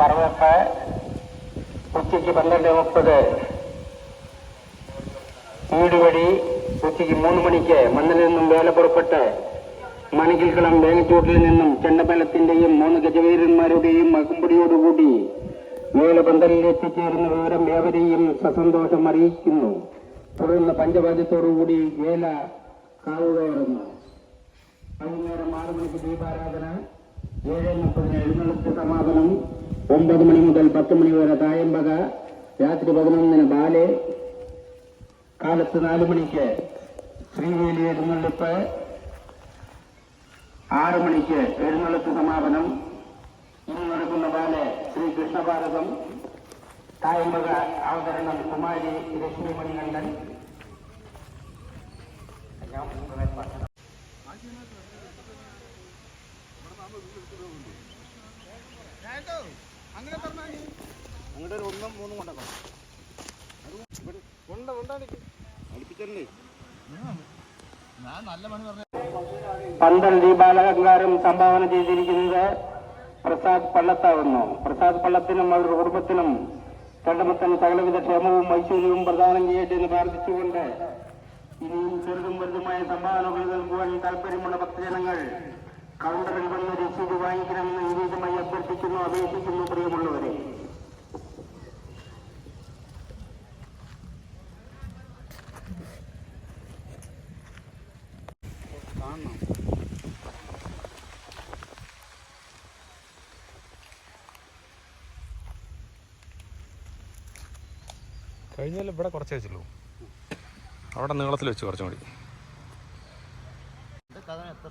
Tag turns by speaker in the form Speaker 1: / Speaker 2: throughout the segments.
Speaker 1: മറവെപ്പ് ഉച്ചയ്ക്ക് പന്ത്രണ്ട് മുപ്പത്. വീടുവഴി ഉച്ചയ്ക്ക് മൂന്ന് മണിക്ക് മണ്ണിൽ നിന്നും വേല പുറപ്പെട്ട് മണിക്കിൽക്കുളം വേങ്ങച്ചൂട്ടിൽ നിന്നും ചെണ്ടപ്പലത്തിന്റെയും മൂന്ന് ഗജവീരന്മാരുടെയും അകുമ്പടിയോടുകൂടി വേലപന്തലിൽ എത്തിച്ചേരുന്ന വിവരം ഏവരെയും സസന്തോഷം അറിയിക്കുന്നു. തുടർന്ന് പഞ്ചവാദ്യത്തോടുകൂടി വേല കാവുകയറുന്നു വൈകുന്നേരം ആറ് മണിക്ക് ദീപാരാധന ഏഴ് മുപ്പതിന് എഴുന്നള്ളത്ത് സമാപനം ഒമ്പത് മണി മുതൽ പത്ത് മണി വരെ തായമ്പക രാത്രി പതിനൊന്നിന് ബാലെ. കാലത്ത് നാല് മണിക്ക് ശ്രീവേലി എഴുന്നള്ളിപ്പ്. ആറ് മണിക്ക് എഴുന്നള്ളിപ്പ് സമാപനം. ഇന്ന് നടക്കുന്ന ബാലെ ശ്രീ കൃഷ്ണഭാരതം. തായമ്പക അവതരണം കുമാരി ലക്ഷ്മി മണികണ്ഠൻ.
Speaker 2: അങ്ങോട്ട് ഒരു ഒന്നും മൂന്നും കൊണ്ടോ കൊണ്ട കൊണ്ടാണ് അടുപ്പിച്ചല്ലേ? ഞാൻ നല്ല പണി പറഞ്ഞു
Speaker 1: പന്തൽ ദീപാലങ്കാരം സംഭാവന ചെയ്തിരിക്കുന്നത് പ്രസാദ് പള്ളത്താവുന്നു. പ്രസാദ് പള്ളത്തിനും അവരുടെ കുടുംബത്തിനും കണ്ടമത്തൻ സകലവിധ ക്ഷേമവും ഐശ്വര്യവും പ്രദാനം ചെയ്യട്ടെ എന്ന് പ്രാർത്ഥിച്ചുകൊണ്ട് ഇനിയും ചെറുതും വലുതുമായ സംഭാവനകൾ നൽകുവാൻ താല്പര്യമുള്ള ഭക്തജനങ്ങൾ കൗണ്ടറിൽ വന്ന് രസീത് വാങ്ങിക്കണമെന്ന് വിനീതമായി അഭ്യർത്ഥിക്കുന്നു അപേക്ഷിക്കുന്നു പ്രിയമുള്ളവരെ.
Speaker 3: കഴിഞ്ഞാലും ഇവിടെ കുറച്ച് വെച്ചുള്ളൂ. അവിടെ നീളത്തിൽ വെച്ച് കുറച്ചും കൂടി.
Speaker 2: എത്ര
Speaker 3: എത്ര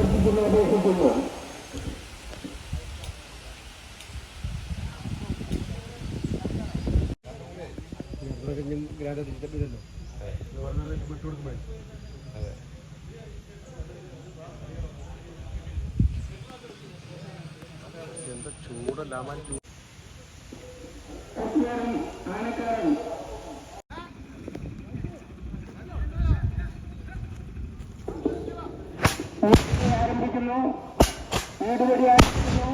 Speaker 1: അഭ്യർത്ഥിക്കുന്നു അപേക്ഷിക്കുന്നു
Speaker 3: എന്താ ചൂടല്ല
Speaker 1: കത്തിയാരൻ ആനക്കാരൻ ആരംഭിക്കുന്നു. വീടുപടി ആരംഭിക്കുന്നു